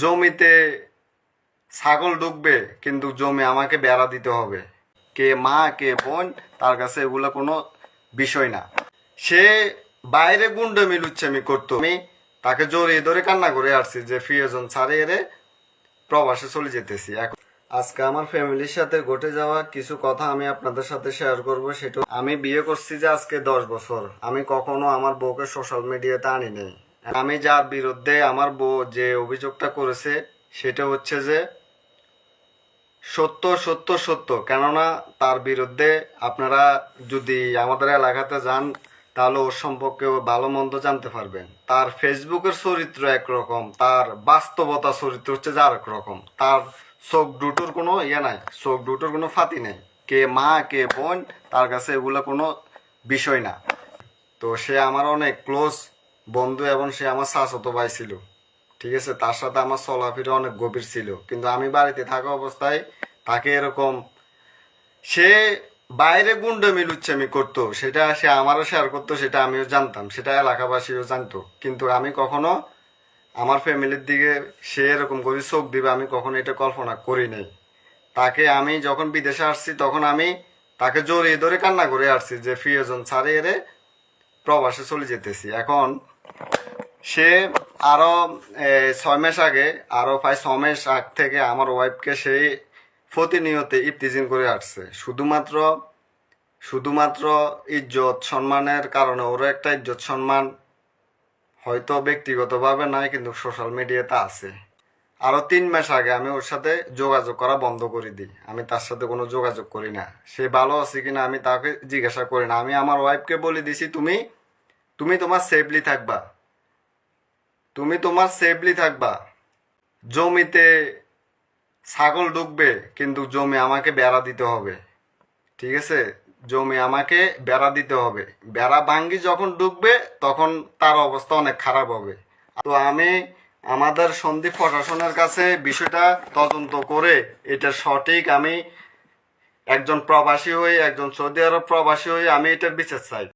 জমিতে ছাগল ঢুকবে, কিন্তু জমি আমাকে বেড়া দিতে হবে। কে মা, কে বোন, তার কাছে এগুলো কোনো বিষয় না। সে বাইরে গুন্ডামি লুচ্ছামি করতো। আমি তাকে জড়িয়ে ধরে কান্না করে আসছি যে, প্রিয়জন ছাড়ে এরে প্রবাসে চলে যেতেছি। এখন আজকে আমার ফ্যামিলির সাথে ঘটে যাওয়া কিছু কথা আমি আপনাদের সাথে শেয়ার করব, সেটা আমি বিয়ে করছি যে আজকে দশ বছর। আমি কখনো আমার বউকে সোশ্যাল মিডিয়াতে আনি নাই। আমি যার বিরুদ্ধে আমার বউ যে অভিযোগটা করেছে, সেটা হচ্ছে যে সত্য সত্য সত্য। কেননা তার বিরুদ্ধে আপনারা যদি আমাদের এলাকাতে যান, তাহলে ওর সম্পর্কে ভালো মন্দ জানতে পারবেন। তার ফেসবুকের চরিত্র একরকম, তার বাস্তবতা চরিত্র হচ্ছে যে আরেক রকম। তার চোখ দুটোর কোনো ইয়ে নাই, চোখ দুটোর কোনো ফাতি নেই। কে মা, কে বোন, তার কাছে এগুলো কোনো বিষয় না। তো সে আমার অনেক ক্লোজ বন্ধু এবং সে আমার শাশ্বত ভাই ছিল। ঠিক আছে? তার সাথে আমার চলাফেরা অনেক গভীর ছিল। কিন্তু আমি বাড়িতে থাকা অবস্থায় তাকে এরকম সে বাইরে গুন্ডামি লুচ্চামি করতো। সেটা সে আমারও শেয়ার করতো, সেটা আমিও জানতাম। সেটা এলাকাবাসীও জানতো। কিন্তু আমি কখনো আমার ফ্যামিলির দিকে সে এরকম করে চোখ দিবে, আমি কখনো এটা কল্পনা করি নাই। তাকে আমি যখন বিদেশে আসছি, তখন আমি তাকে জড়িয়ে ধরে কান্না করে আসছি যে, প্রিয়জন, ছাড়ে এরে প্রবাসে চলে যেতেছি। এখন সে আরও এ, ছয় মাস আগে আরও প্রায় ছ মাস আগ থেকে আমার ওয়াইফকে সেই প্রতিনিয়ত ইফতিজিন করে আসছে। শুধুমাত্র শুধুমাত্র ইজ্জত সম্মানের কারণে ওরও একটা ইজ্জত সম্মান হয়তো ব্যক্তিগতভাবে নাই কিন্তু সোশ্যাল মিডিয়াতে আছে। আরও তিন মাস আগে আমি ওর সাথে যোগাযোগ করা বন্ধ করে দিই। আমি তার সাথে কোনো যোগাযোগ করি না। সে ভালো আছে কিনা আমি তাকে জিজ্ঞাসা করি না। আমি আমার ওয়াইফকে বলে দিছি তুমি তুমি তোমার সেফলি থাকবা। তুমি তোমার সেফলি থাকবা। জমিতে ছাগল ঢুকবে, কিন্তু জমি আমাকে বেড়া দিতে হবে। ঠিক আছে? জমি আমাকে বেড়া দিতে হবে। বেড়া ভাঙ্গি যখন ঢুকবে, তখন তার অবস্থা অনেক খারাপ হবে। তো আমি আমাদের সন্দীপ প্রশাসনের কাছে বিষয়টা তদন্ত করে এটা সঠিক আমি একজন প্রবাসী হয়ে, একজন সৌদি আরব প্রবাসী হয়ে আমি এটার বিচার চাই।